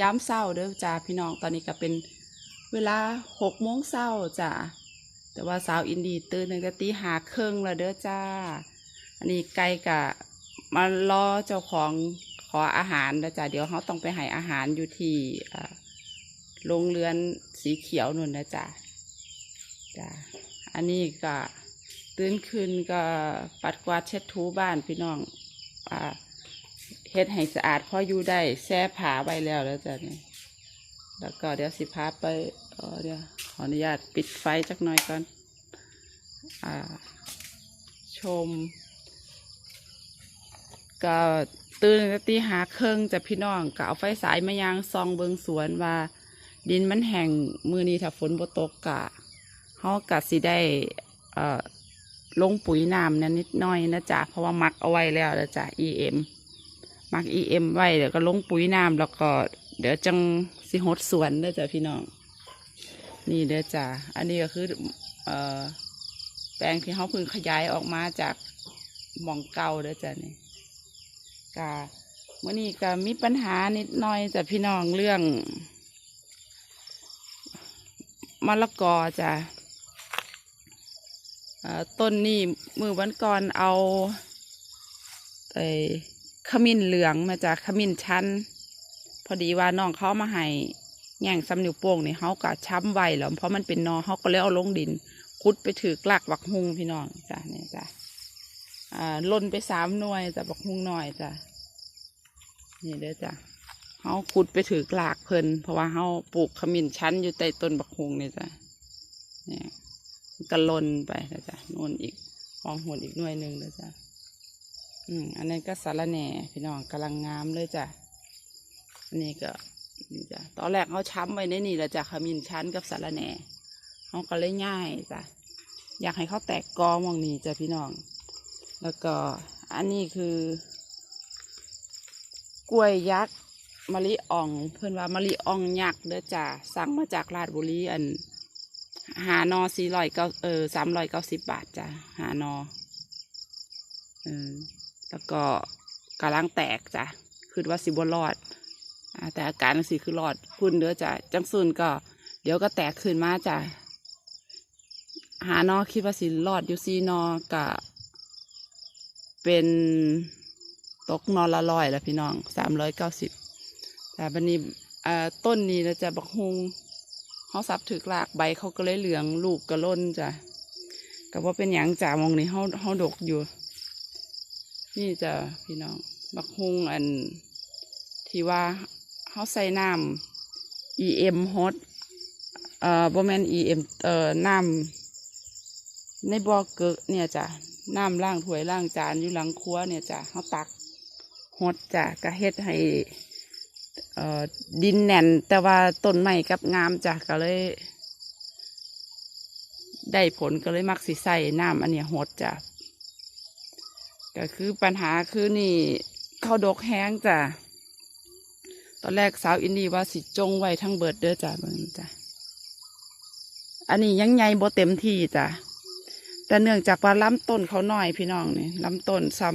ย้ำเศร้าเด้อจ้าพี่น้องตอนนี้ก็เป็นเวลาหกโมงเศร้าจ้าแต่ว่าสาวอินดีตื่นตั้งแต่ตีหาครึ่งแล้วเด้อจ้า อันนี้ไก่กะมารอเจ้าของขออาหารนะจ้าเดี๋ยวเขาต้องไปให้อาหารอยู่ที่โรงเรือนสีเขียวนุ่นนะจ้าจ้าอันนี้ก็ตื่นขึ้นก็ปัดกวาดเช็ดถูบ้านพี่น้องอ่า เฮ็ดให้สะอาดพออยู่ได้แช่ผาไว้แล้วแล้วจ้ะนี่แล้วก็เดี๋ยวสิพาไปเอ่อเดี๋ยวขออนุญาตปิดไฟจักหน่อยก่อนอ่าชม ก็ตื่นตตีหาเครื่องจะพี่น้องก็เอาไฟสายมายางซองเบิงสวนว่า ดินมันแห้งมือนี้ถ้าฝนบ่ตกกะเฮากะสิได้เอ่อลงปุ๋ยน้ำนั่นนิดหน่อยนะจ๊ะเพราะว่ามักเอาไว้แล้วนะจ๊ะ EM มัก EM ไว้เดี๋ยวก็ลงปุ๋ยน้ำแล้วก็ เดี๋ยวจังสิหดสวนเด้อจ้ะพี่น้อง นี่เด้อจ้ะอันนี้ก็คือเอ่อแปลงที่เขาเพิ่งขยายออกมาจากหม่องเก่าเด้อจ้ะนี่กะเมื่อนี้ก็มีปัญหานิดหน่อยจ้ะพี่น้องเรื่องมะละกอจ้ะต้นนี้มือวันก่อนเอาไอ ขมิ้นเหลืองมาจากขมิ้นชั้น พอดีว่าน้องเขามาให้แง่งซ้ำนิ้วโป้งนี่เขาก็ช้ำไวแล้วเพราะมันเป็นนอเขาก็เลยเอาลงดินคุดไปถือกลักบักฮุงพี่น้องจ้ะเนี่ยจ้ะอ่าล่นไปสามหน่วยจ้ะบักฮุงหน่อยจ้ะนี่เด้อจ้ะเขาขุดไปถือกลากเพลินเพราะว่าเขาปลูกขมิ้นชั้นอยู่ใต้ต้นบักฮุงนี่จ้ะเนี่ยมันก็ล่นไปนะจ้ะนู่นอีกมองหุ่นอีกหน่วยหนึ่งเลยจ้ะ อืมอันนั้นก็สารแหน่พี่น้องกำลังงามเลยจ้ะอันนี้ก็นี่จ้ะตอนแรกเขาช้ำไว้ในนี่แหละจ้ะขมิ้นชั้นกับสารแหน่เขาก็เลยง่ายจ้ะอยากให้เขาแตกกอมองนี้จ้ะพี่น้อง แล้วก็อันนี้คือ กล้วยยักษ์มะลิอ่อง เพื่อนว่ามะลิอ่องยักษ์เด้อจ้ะสั่งมาจากราชบุรีอันหานอสี่ร้อยเก้าเออสามร้อยเก้าสิบบาทจ้ะหานอเออ แล้วก็กำลังแตกจ้ะคือว่าสิบรอดแต่อาการสิคือรอดคุณเด้อจ้ะจังซุนก็ เดี๋ยวก็แตกขึ้นมาจ้ะหานอคิดว่าสิรอดอยู่ซีนอกะเป็นตกนอนละร้อยแล้วพี่น้องสามร้อยเก้าสิบแต่บันนี้ต้นนี้นะจะบักฮุงเขาสับถือกลากใบเขาก็เลยเหลืองลูกก็ล้นจ้ะก็ว่าเป็นอย่างจ่ามองนี่เขาเขาดกอยู่ นี่จ้ะพี่น้องบักฮุงอัน ที่ว่าเขาใส่น้ำ EM ฮอตเอ่อบ่แมน EM เอ่อน้ำในบ่อเกิกเนี่ยจ้ะน้ำล้างถ้วยล้างจานอยู่หลังครัวเนี่ยจ้ะเขาตักฮอตจ้ะก็เฮ็ดให้เอ่อดินแน่น แต่ว่าต้นไม้กับงามจ้ะก็เลย ได้ผลก็เลยมักสิใส่น้ำอันเนี้ยฮอตจ้ะ ก็คือปัญหาคือนี่เข้าดกแห้งจ้ะ ตอนแรกสาวอินดีว่าสิจงไว้ทั้งเบิดเด้อจ้ะเบิ่งจ้ะ อันนี้ยังใหญ่บ่เต็มที่จ้ะ แต่เนื่องจากว่าลำต้นเขาหน้อยพี่น้องนี่ลำต้นซ้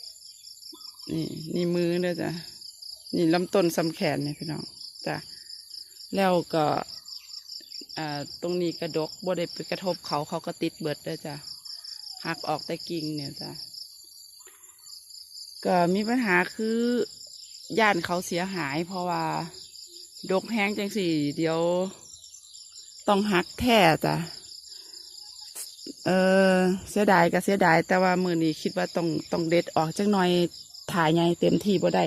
ำนี่นี่มือเด้อจ้ะ นี่ลำต้นซ้ำแขนเนี่ยพี่น้องจ้ะ แล้วก็อ่าตรงนี้กระดกบ่ได้ไปกระทบเขาเขาก็ติดเบิดเด้อจ้ะหักออกแต่กิ่งเนี่ยจ้ะ ก็มีปัญหาคือย่านเขาเสียหาย เพราะว่า ดกแห้งจังสี่ เดี๋ยว ต้องหักแท้จ้ะเออเสียดายก็เสียดาย แต่ว่ามือนี้คิดว่าต้องต้องเด็ดออกจังหน่อยถ่ายไงเต็มที่บ่ได้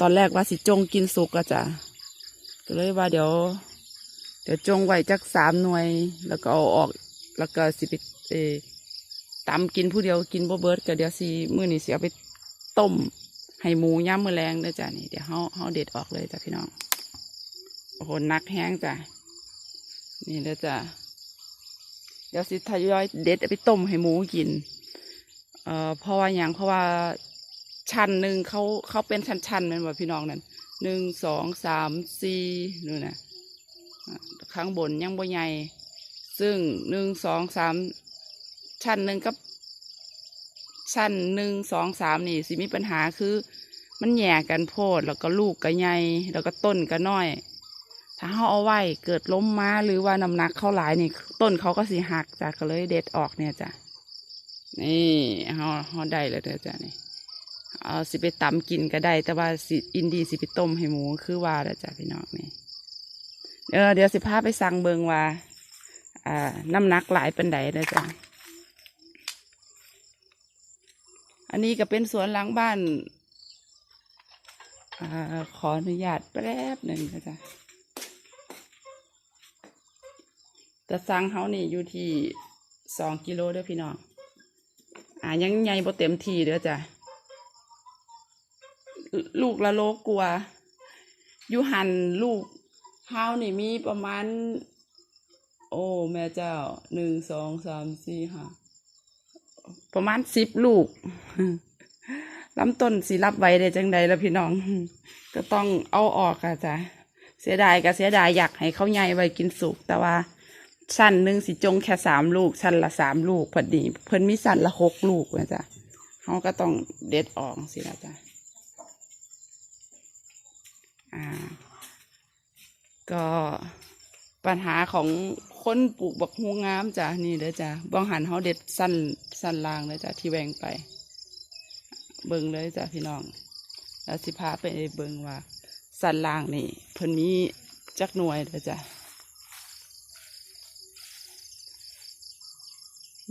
ตอนแรกว่าสิจงกินสุกอะจ้ะก็เลยว่าเดี๋ยว เดี๋ยวจงไว้จักสามหน่วย แล้วก็เอาออกแล้วก็สิไปเอตำกินผู้เดียวกินบ่เบิดก็เดี๋ยวสิมือนี้เสิเอาไป ต้มให้หมูย่ำมือแรงเด้อจ้ะนี่เดี๋ยวเฮาเฮาเด็ดออกเลยจ้ะพี่น้องโอ้โหนักแห้งจ้ะนี่เด้อจ้ะเดี๋ยวสิทยอยเด็ดไปต้มให้หมูกิน เอ่อเพราะว่าอย่างเพราะว่าชั้นหนึ่งเขาเขาเป็นชั้นๆเหมือนว่าพี่น้องนั่นหนึ่งสองสามสี่นู่นนะอะข้างบนยังบ่ใหญ่ซึ่งหนึ่งสองสามชั้นหนึ่งกับ ชั้นหนึ่งสองสามนี่สิมีปัญหาคือ มันแย่กันโพดแล้วก็ลูกก็ใหญ่แล้วก็ต้นก็น้อย ถ้าเขาเอาไว้เกิดล้มมาหรือว่าน้ำหนักเขาหลายนี่ ต้นเขาก็สิหักจ้ะก็เลยเด็ดออกเนี่ยจ้ะนี่เขาเขาได้แล้วเด้อจ้ะนี่เอาสิไปตำกินก็ได้ แต่ว่าสิอินดีสิไปต้มให้หมูคือว่าแล้วจ้ะพี่น้องนี่เออเดี๋ยวสิพาไปสั่งเบิงว่า อ่าน้ำหนักหลายเป็นไดเด้อจ้ะอั นนี้ก็เป็นสวนหลังบ้านอขออนุญาตแป๊บหนึ่งนะจ๊ะแต่สังเขานี่อยู่ที่สองกิโลเด้อพี่น้อง อ่ายังใหญ่บ่เต็มทีเด้อจ้ะ ลูกละโลกลัวอยู่หันลูกเฮานี่มีประมาณ โอ้ แม่เจ้าหนึ่งสองสามสี่ห้า ประมาณสิบลูกลำต้นสิรับไว้ได้จังใดแล้วพี่น้อง ก็ต้องเอาออกอะจ้ะเสียดายก็เสียดายอยากให้เขาใหญ่ไว้กินสุก แต่ว่าสั้นหนึ่งสิจงแค่สามลูกสั้นละสามลูกพอดี เพิ่นมีสั้นละหกลูกนะจ๊ะเขาก็ต้องเด็ดออกสินะจ๊ะอ่า ก็ปัญหาของ คนปลูกบักฮูงามจ้ะนี่เด้อจ้ะบางหันเขาเด็ดสั้นสั้นลางเลยจ้ะที่แวงไป เบิ่งเลยจ้ะพี่น้อง แล้วสิพาไปเบิ่งว่าสั้นลางนี่เพิ่นมีจักหน่วยเด้อจ้ะ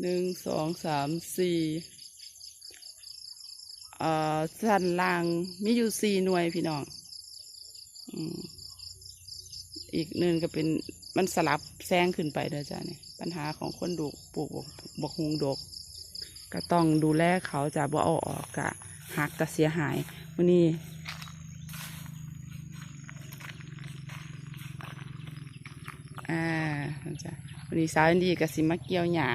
หนึ่งสองสามสี่เอ่อสั้นลางมีอยู่สี่หน่วยพี่น้อง อืมอีกหนึ่งก็เป็น มันสลับแซงขึ้นไปเด้อจ้ะนี่ปัญหาของคนดูปลูกบกฮุงดก ก็ต้องดูแลเขาจะบ่เอาออกกะหักกะเสียหายวันนี้อ่าจ้ะวันนี้สาวดีกับสิมาเกี่ยวหญ้า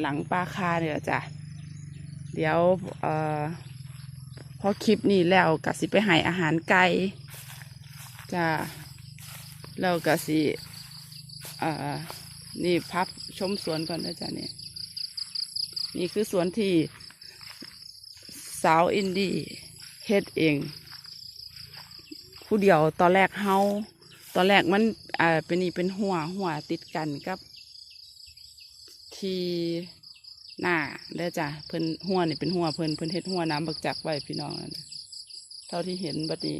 หลังปลาคาเนี่ยจ้ะเดี๋ยวเอ่อพอคลิปนี้แล้วกะสิไปให้อาหารไก่จ้ะแล้วกะสิ อ่อนี่พับชมสวนก่อนนะจ๊ะเนี่ยนี่คือสวนที่สาวอินดี้เฮ็ดเอง ผู้เดียวตอนแรกเฮาตอนแรกมันอ่าเป็นนี่เป็นหัวหัวติดกันกับ ที่หน้าเด้จ้ะเพิ่นหัวนี่เป็นหัวเพิ่นเพิ่นเฮ็ดหัวน้ำบักจักไว้พี่น้องนั่นเท่าที่เห็นบัดนี้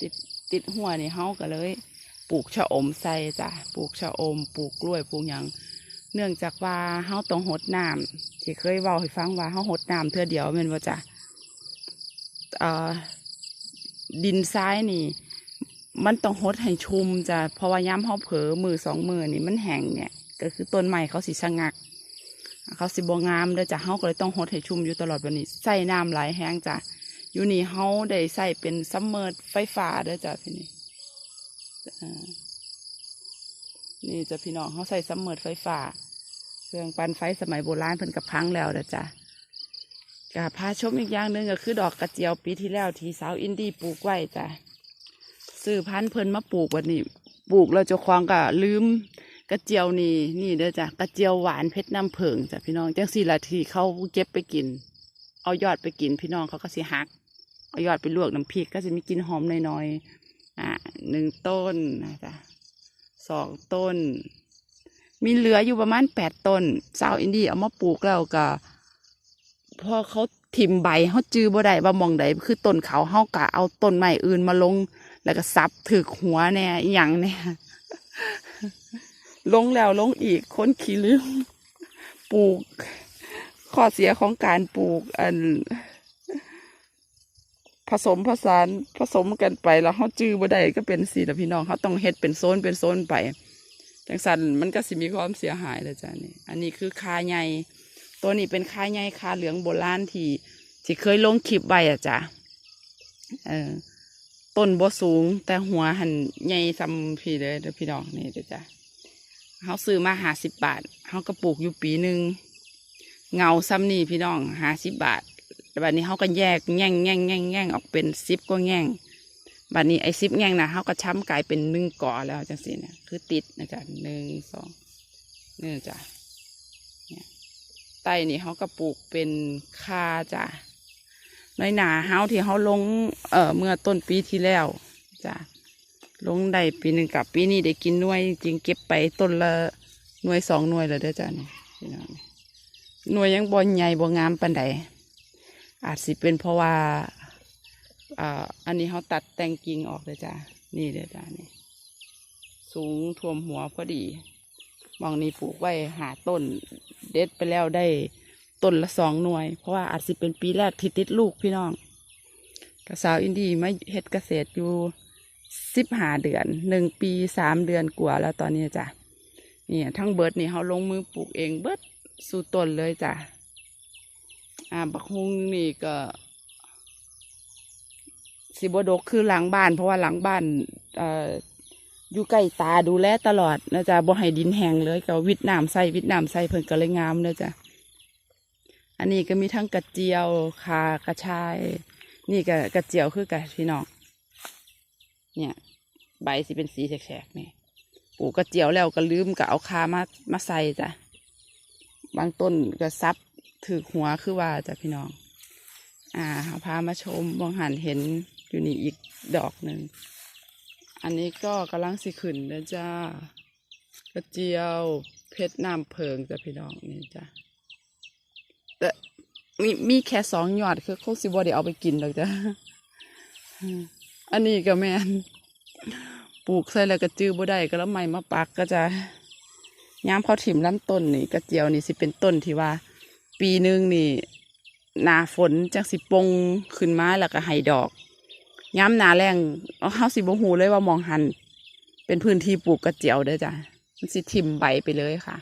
ติดติดหัวนี่เฮาก็เลย ปลูกชะอมใส่จ้ะปลูกชะอมปลูกกล้วยปลูกหยังเนื่องจากว่าเฮาต้องหดน้ำที่เคยเว้าให้ฟังว่าเฮาหดน้ำเทื่อเดียวแม่นว่าจ้ะดินทรายนี่ มันต้องหดให้ชุ่มจ้ะเพราะว่าย้ำเฮาเผลอมือสองมือนี่มันแห้งเนี่ยก็คือต้นไม้เขาสิชะงัก เขาสิบงามเด้อจ้ะเฮาก็เลยต้องหดให้ชุ่มอยู่ตลอดวันนี้ใส่น้ำหลายแห้งจ้ะอยู่นี่เฮาได้ใส่เป็นซัมเมอร์ไฟฟ้าเด้อจ้ะพี่นี่ นี่จะพี่น้องเขาใส่ซัมเมอร์ไฟฟ้า เครื่องปั่นไฟสมัยโบราณเพิ่นกับพังแล้วนะจ๊ะกะพาชมอีกอย่างหนึ่งก็คือดอกกระเจียวปีที่แล้วที่สาวอินดี้ปลูกไว้จ้ะซื้อพันธุ์เพิ่นมาปลูกวันนี้ ปลูกแล้วจ้าของก็ลืมกระเจียวนี่นี่เด้อจ้ะกระเจียวหวานเพชรน้ำผึ้งจ้ะพี่น้องจังสี่ละทีเขาเก็บไปกิน เอายอดไปกินพี่น้องเขาก็สิหัก เอายอดไปลวกน้ำพริกก็จะมีกลิ่นหอมหน่อยๆ อ่าหนึ่งต้นนะจ๊ะสองต้น มีเหลืออยู่ประมาณแปดต้นสาวอินดี้เอามาปลูกแล้วก็พอเขาถิ่มใบเขาจือบ่ได้ว่ามองใดคือต้นเขาเฮากะเอาต้นใหม่อื่นมาลง แล้วก็ซับถึกหัวเนี่ยอย่างเนี่ยลงแล้วลงอีกคนขี้ลืมปลูก ข้อเสียของการปลูกอัน ผสมผสานผสมกันไปแล้วเขาจื้อบ่ได้ก็เป็นสีและพี่น้องเขาต้องเฮ็ดเป็นโซนเป็นโซนไปจังสันมันก็สิมีความเสียหายเลยจ้ะนี่อันนี้คือคาใหญ่ตัวนี้เป็นคาใหญ่คาเหลืองโบราณที่ที่เคยลงคลิปไว้อะจ้ะเออต้นบ่สูง แต่หัวหันใหญ่ซ้ำพี่เลยเด้อพี่น้องนี่เด้อจ้ะเขาซื้อมาหาสิบบาทเขาก็ปลูกอยู่ปีหนึ่งเงาซ้ำนี่พี่น้องหาสิบบาท แต่บัดนี้เขาก็แยกแง่งแง่งแง่งแง่งออกเป็นซิปก็แง่งบัดนี้ไอ้ซิปแง่งนะเขาก็ช้ำกลายเป็นหนึ่งก่อแล้วจังสิเนี่ยคือติดนะจ๊ะหนึ่งสองนี่จ้ะเนี่ยไต้นี่เขาก็ปลูกเป็นคาจ้ะน้อยหนาเฮาที่เฮาลงเอ่อเมื่อต้นปีที่แล้วจ้ะลงได้ปีหนึ่งกับปีนี้ได้กินหน่วยจริงเก็บไปต้นละหน่วยสองหน่วยแล้วเด้อจ้ะนี่พี่น้องหน่วยยังบ่ใหญ่บ่งามปานใด อาจสิเป็นเพราะว่าอ่าอันนี้เขาตัดแต่งกิ่งออกเลยจ้ะนี่เด้อจ้ะนี่ สูงท่วมหัวพอดีมองนี้ปลูกไว้หาต้น เด็ดไปแล้วได้ต้นละสองหน่วย เพราะว่าอาจสิเป็นปีแรกที่ติดลูกพี่น้องกสาวอินดี้มาเฮ็ดเกษตรอยู่สิบหาเดือนหนึ่งปีสามเดือนกว่าแล้วตอนนี้จ้ะเนี่ยทั้งเบิร์ดนี่เขาลงมือปลูกเองเบิร์ดสู่ต้นเลยจ้ะ อ่าบักฮุงนี่ก็ สิบดกคือหลังบ้าน เพราะว่าหลังบ้านเอ่ออยู่ใกล้ตาดูแลตลอดนะจ๊ะบ่ให้ดินแห้งเลยก็วิดน้ำใส่วิดน้ำใส่เพิ่นก็เลยงามเลยจ้ะอันนี้ก็มีทั้งกระเจียวคากระชาย นี่ก็กระเจียวคือกระพี่น้องเนี่ย ใบสิเป็นสีแฉกๆนี่ปลูกกระเจียวแล้วก็ลืมก็เอาคามามาใส่จ้ะบางต้นก็ซับ ถือหัวคือว่าจ้ะพี่น้อง อ่าเอาพามาชมมองหันเห็นอยู่นี่อีกดอกหนึ่ง อันนี้ก็กำลังสิขึ้นนะจ้ากระเจียวเพชรน้ำเพิงจ้ะพี่น้องนี่จ้ะแต่มีมีแค่สองหยอดคือคงสิบ่ได้เอาไปกินหรอกจ้ะอันนี้ก็แม่นปลูกใส่แล้วก็จื้อบ่ได้ก็แล้วใหม่มาปักก็จะย้ำเขาถิ่มลำต้นนี่กระเจียวนี่สิเป็นต้นที่ว่า ปีหนึ่งนี่หนาฝนจังสิปงขึ้นมาแล้วก็ให้ดอกย้ำหนาแรงเอาเฮาสิบ่ฮู้เลยว่ามองหัน เป็นพื้นที่ปลูกกระเจียวเด้อจ้ะมันสิทิ่มใบไปเลยค่ะ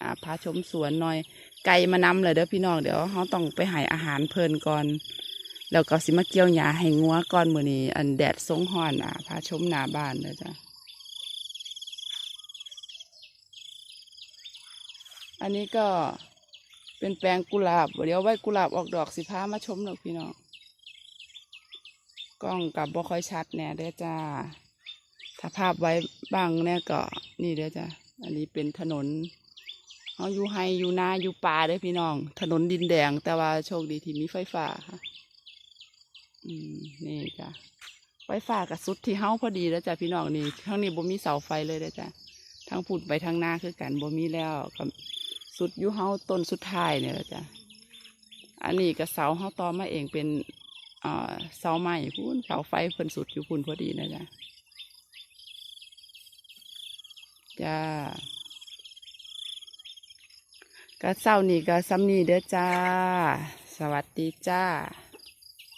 อ่าพาชมสวนหน่อย ไก่มานำเลยเด้อพี่น้องเดี๋ยวเขาต้องไปให้อาหารเพลินก่อน แล้วก็สิมาเกี่ยวหญ้าให้งัวก่อนมื้อนี้อันแดดสงหอนอะพาชมหน้าบ้านเด้อจ้ะ อันนี้ก็เป็นแปลงกุหลาบ เดี๋ยวไว้กุหลาบออกดอกสิพามาชมหน่อยพี่น้อง กล้องกับบ่ค่อยชัดแน่เด้อจ้า ถ้าภาพไว้บ้างแน่ก็ นี่เด้อจ้า อันนี้เป็นถนนเขาอยู่ไฮอยู่นาอยู่ป่าเด้อพี่น้อง ถนนดินแดง แต่ว่าโชคดีที่มีไฟฟ้าค่ะ อืม นี่จ้ะไฟฟ้ากับสุดที่เฮาพอดีแล้วจ้ะพี่น้องนี่ข้างนี้บ่มีเสาไฟเลยเด้อจ้ะทั้งผุดไปทางหน้าคือกันบ่มีแล้วก็ สุดยูเฮาต้นสุดท้ายเนี่ยละจ้ะอันนี้ก็เสาเฮาต่อมาเองเป็นเสาไม้พุ่นเสาไฟเพิ่นสุดอยู่พุ่นพอดีนะจ๊ะจ้าก็เศร้านี่ก็ซ้ำนี่เด้อจ้า สวัสดีจ้า